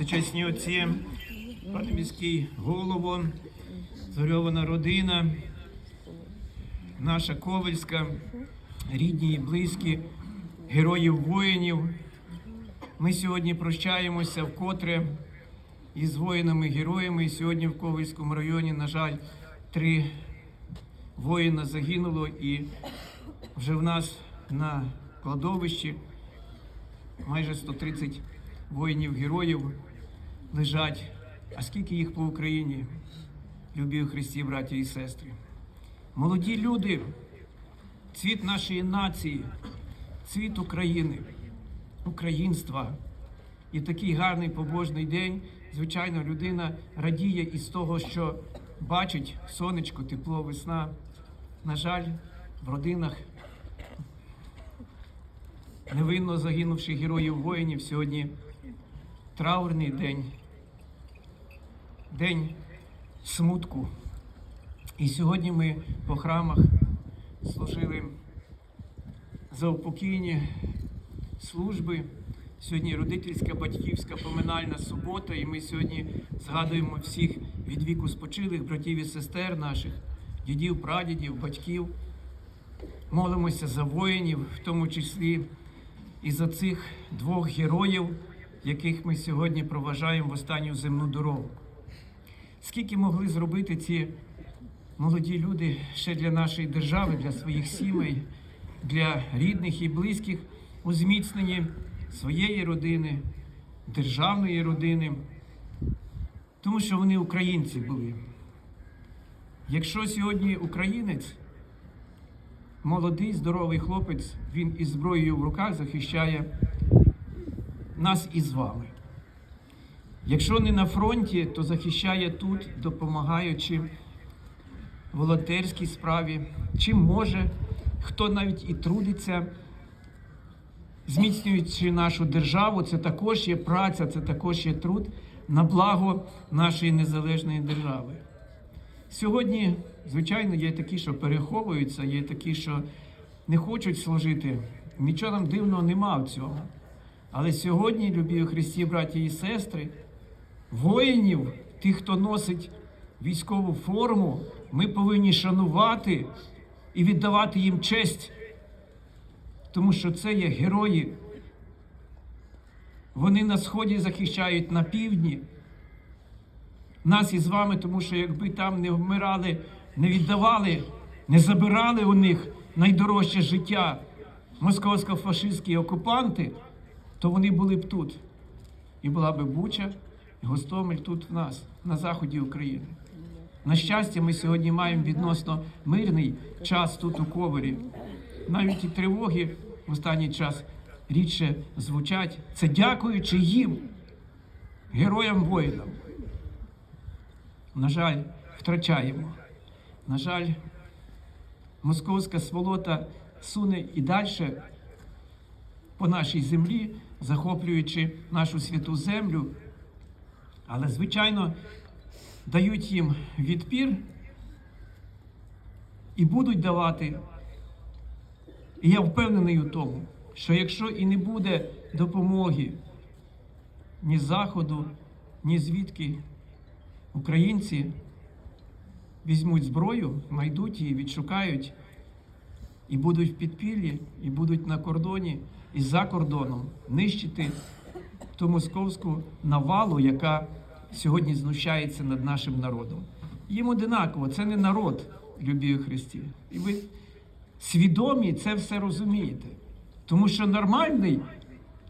всечесні отці, пане міський голово, зорьована родина, наша Ковальська, рідні і близькі, героїв воїнів. Ми сьогодні прощаємося вкотре із воїнами-героями. І сьогодні в Ковальському районі, на жаль, три воїна загинуло і вже в нас на кладовищі майже 130 воїнів-героїв лежать. А скільки їх по Україні, любі Христі, браті і сестри? Молоді люди, цвіт нашої нації, цвіт України, українства. І такий гарний побожний день, звичайно, людина радіє із того, що бачить сонечко, тепло, весна. На жаль, в родинах невинно загинувших героїв воїнів сьогодні траурний день, день смутку. І сьогодні ми по храмах служили за упокійні служби. Сьогодні родительська, батьківська поминальна субота, і ми сьогодні згадуємо всіх від віку спочилих братів і сестер наших, дідів, прадідів, батьків. Молимося за воїнів, в тому числі і за цих двох героїв, яких ми сьогодні проважаємо в останню земну дорогу. Скільки могли зробити ці молоді люди ще для нашої держави, для своїх сімей, для рідних і близьких у зміцненні своєї родини, державної родини, тому що вони українці були. Якщо сьогодні українець, молодий, здоровий хлопець, він із зброєю в руках захищає нас із вами. Якщо не на фронті, то захищає тут, допомагаючи волонтерській справі, чим може, хто навіть і трудиться, зміцнюючи нашу державу, це також є праця, це також є труд на благо нашої незалежної держави. Сьогодні, звичайно, є такі, що переховуються, є такі, що не хочуть служити. Нічого нам дивного нема в цьому. Але сьогодні, любі Христі, браті і сестри, воїнів, тих, хто носить військову форму, ми повинні шанувати і віддавати їм честь, тому що це є герої. Вони на сході захищають на півдні. Нас із вами, тому що якби там не вмирали, не віддавали, не забирали у них найдорожче життя московсько-фашистські окупанти, то вони були б тут. І була б Буча, Гостомель тут в нас, на заході України. На щастя, ми сьогодні маємо відносно мирний час тут у Ковері. Навіть і тривоги в останній час рідше звучать. Це дякуючи їм, героям воїнам. На жаль, втрачаємо. На жаль, московська сволота суне і далі по нашій землі, захоплюючи нашу святу землю. Але, звичайно, дають їм відпір і будуть давати. І я впевнений у тому, що якщо і не буде допомоги ні з Заходу, ні звідки, українці візьмуть зброю, знайдуть її, відшукають і будуть в підпіллі, і будуть на кордоні і за кордоном нищити ту московську навалу, яка сьогодні знущається над нашим народом. Їм одинаково, це не народ, любі Христі. І ви свідомі це все розумієте. Тому що нормальний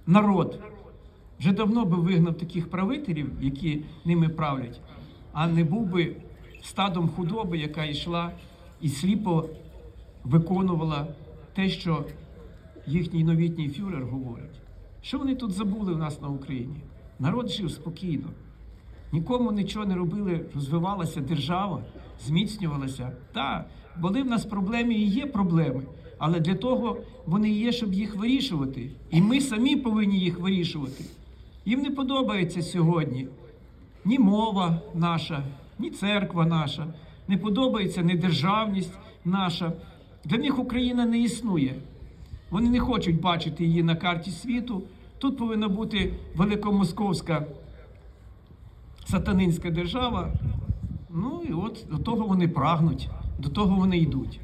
народ вже давно би вигнав таких правителів, які ними правлять, а не був би стадом худоби, яка йшла і сліпо виконувала те, що їхній новітній фюрер говорить. Що вони тут забули у нас на Україні? Народ жив спокійно. Нікому нічого не робили, розвивалася держава, зміцнювалася. Так, були в нас проблеми і є проблеми, але для того вони є, щоб їх вирішувати. І ми самі повинні їх вирішувати. Їм не подобається сьогодні ні мова наша, ні церква наша, не подобається ні державність наша. Для них Україна не існує. Вони не хочуть бачити її на карті світу. Тут повинна бути великомосковська сатанинська держава. Ну і от до того вони прагнуть, до того вони йдуть.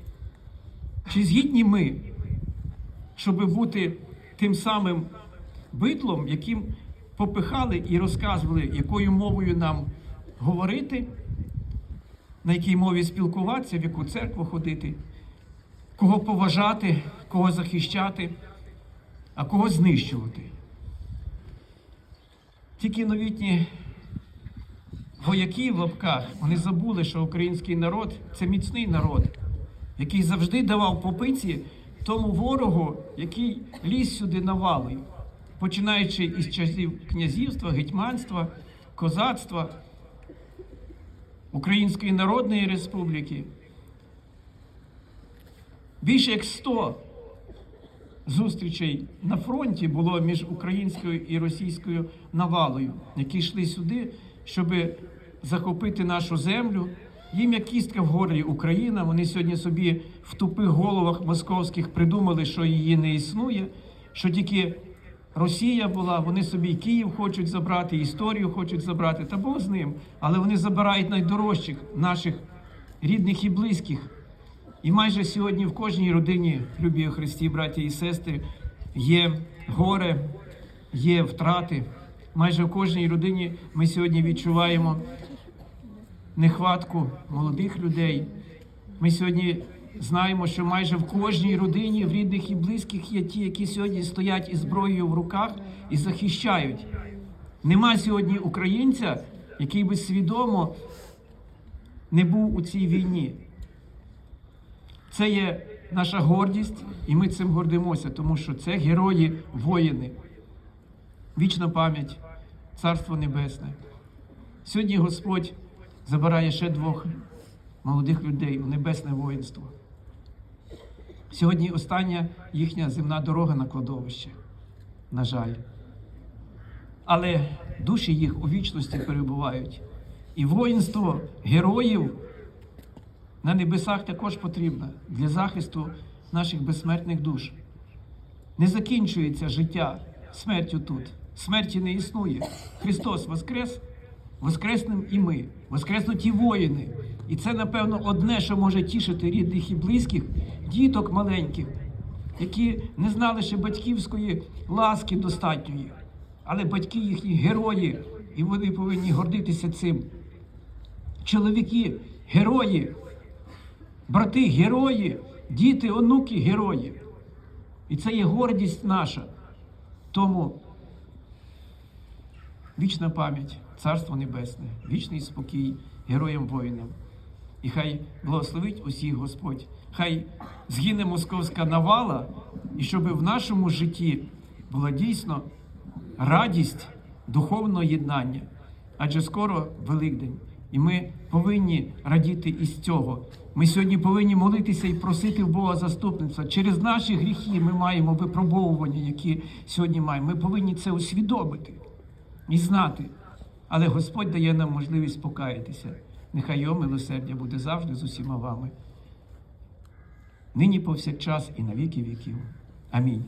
Чи згідні ми, щоб бути тим самим битлом, яким попихали і розказували, якою мовою нам говорити, на якій мові спілкуватися, в яку церкву ходити, кого поважати, кого захищати, а кого знищувати. Тільки новітні вояки в лапках вони забули, що український народ це міцний народ, який завжди давав попиці тому ворогу, який ліз сюди навалою, починаючи із часів князівства, гетьманства, козацтва, Української Народної Республіки. Більше як 100 зустрічей на фронті було між українською і російською навалою, які йшли сюди, щоб захопити нашу землю. Їм як кістка в горлі Україна. Вони сьогодні собі в тупих головах московських придумали, що її не існує, що тільки Росія була, вони собі Київ хочуть забрати, історію хочуть забрати, та Бог з ним. Але вони забирають найдорожчих наших рідних і близьких. І майже сьогодні в кожній родині, любі Христі, браті і сестри, є горе, є втрати. Майже в кожній родині ми сьогодні відчуваємо нехватку молодих людей. Ми сьогодні знаємо, що майже в кожній родині, в рідних і близьких є ті, які сьогодні стоять із зброєю в руках і захищають. Нема сьогодні українця, який би свідомо не був у цій війні. Це є наша гордість, і ми цим гордимося, тому що це герої воїни. Вічна пам'ять, Царство Небесне. Сьогодні Господь забирає ще двох молодих людей у небесне воїнство. Сьогодні остання їхня земна дорога на кладовище, на жаль. Але душі їх у вічності перебувають. І воїнство героїв на небесах також потрібно для захисту наших безсмертних душ. Не закінчується життя смертю тут. Смерті не існує. Христос Воскрес, воскреснем і ми, воскреснуть і воїни. І це, напевно, одне, що може тішити рідних і близьких, діток маленьких, які не знали ще батьківської ласки достатньої. Але батьки їхні герої, і вони повинні гордитися цим. Чоловіки герої, брати герої, діти, онуки герої. І це є гордість наша. Тому вічна пам'ять, Царство Небесне, вічний спокій героям воїнам. І хай благословить усіх Господь, хай згине московська навала, і щоб в нашому житті була дійсно радість духовного єднання. Адже скоро Великдень, і ми повинні радіти із цього. Ми сьогодні повинні молитися і просити в Бога заступництва. Через наші гріхи ми маємо випробовування, які сьогодні маємо. Ми повинні це усвідомити і знати. Але Господь дає нам можливість покаятися. Нехай його милосердя буде завжди з усіма вами. Нині повсякчас і на віки віків. Амінь.